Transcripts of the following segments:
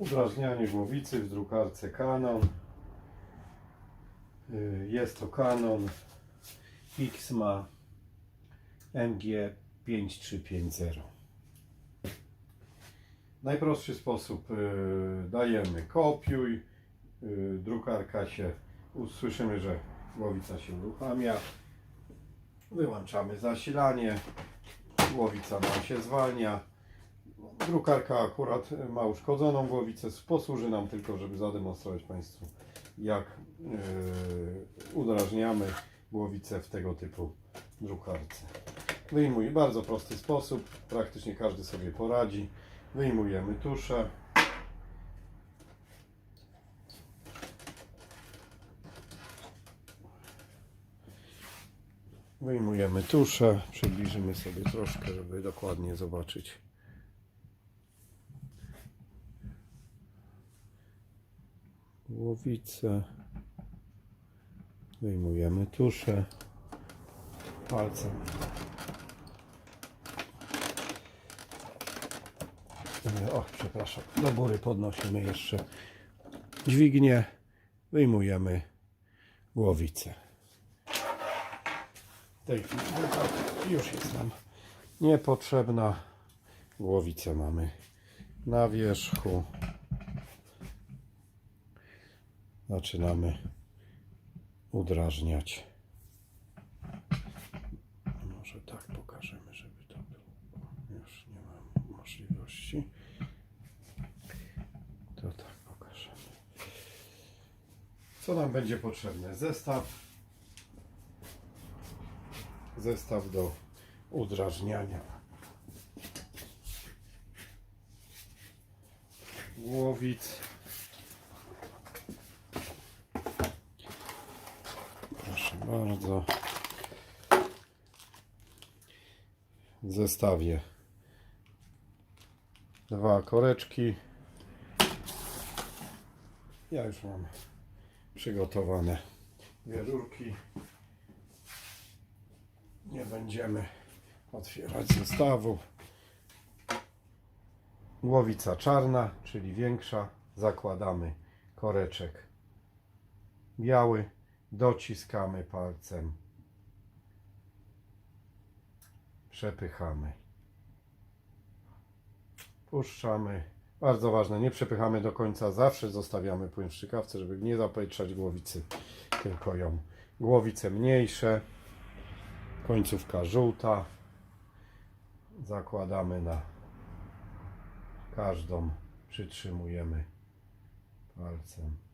Udrażnianie głowicy w drukarce Canon. Y, Jest to Canon Xma MG 5350. Najprostszy sposób y, dajemy kopiuj, y, drukarka się, usłyszymy, że głowica się uruchamia, wyłączamy zasilanie, głowica nam się zwalnia. Drukarka akurat ma uszkodzoną głowicę, posłuży nam tylko, żeby zademonstrować Państwu, jak yy, udrażniamy głowicę w tego typu drukarce. Wyjmuję bardzo prosty sposób, praktycznie każdy sobie poradzi. Wyjmujemy tuszę. Wyjmujemy tuszę, przybliżymy sobie troszkę, żeby dokładnie zobaczyć. Głowicę. Wyjmujemy tuszę palcem. O, przepraszam. Do góry podnosimy jeszcze dźwignię. Wyjmujemy głowicę. Tej drukarka już jest nam niepotrzebna. Głowicę mamy na wierzchu. Zaczynamy udrażniać. Może tak pokażemy, żeby to było. Już nie mam możliwości. To tak pokażemy. Co nam będzie potrzebne? Zestaw. Zestaw do udrażniania. Głowic. Bardzo. W zestawie dwa koreczki. Ja już mam przygotowane dwie rurki. Nie będziemy otwierać zestawu. Głowica czarna, czyli większa. Zakładamy koreczek biały. Dociskamy palcem. Przepychamy. Puszczamy. Bardzo ważne, nie przepychamy do końca. Zawsze zostawiamy płyn w strzykawce, żeby nie zapętrzać głowicy, tylko ją. Głowice mniejsze. Końcówka żółta. Zakładamy na każdą. Przytrzymujemy palcem.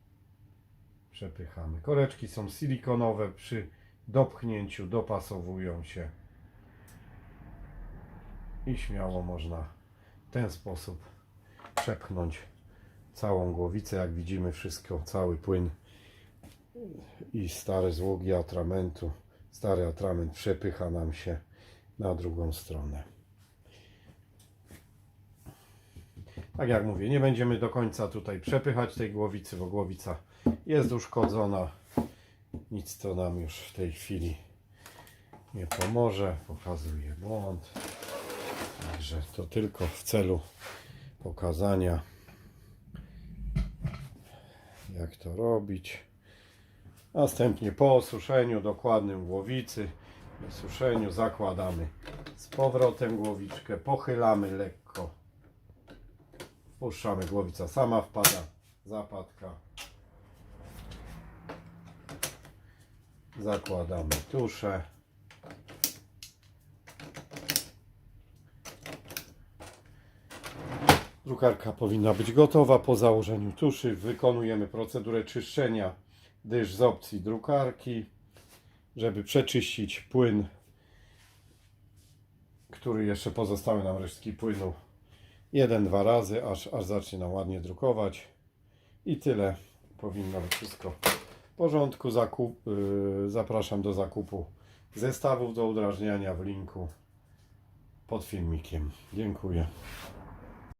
Przepychamy. Koreczki są silikonowe. Przy dopchnięciu dopasowują się. I śmiało można w ten sposób przepchnąć całą głowicę. Jak widzimy, wszystko, cały płyn i stare złogi atramentu, stary atrament przepycha nam się na drugą stronę. Tak jak mówię, nie będziemy do końca tutaj przepychać tej głowicy, bo głowica jest uszkodzona. Nic to nam już w tej chwili nie pomoże. Pokazuje błąd. Także to tylko w celu pokazania, jak to robić. Następnie po osuszeniu dokładnym głowicy, osuszeniu zakładamy z powrotem głowiczkę, pochylamy lekko, puszczamy, głowica sama wpada, zapadka. Zakładamy tuszę. Drukarka powinna być gotowa po założeniu tuszy. Wykonujemy procedurę czyszczenia dysz z opcji drukarki, żeby przeczyścić płyn, który jeszcze pozostały nam resztki płynu. Jeden, dwa razy, aż, aż zacznie nam ładnie drukować. I tyle. Powinno być wszystko w porządku. Zakup, yy, zapraszam do zakupu zestawów do udrażniania w linku pod filmikiem. Dziękuję.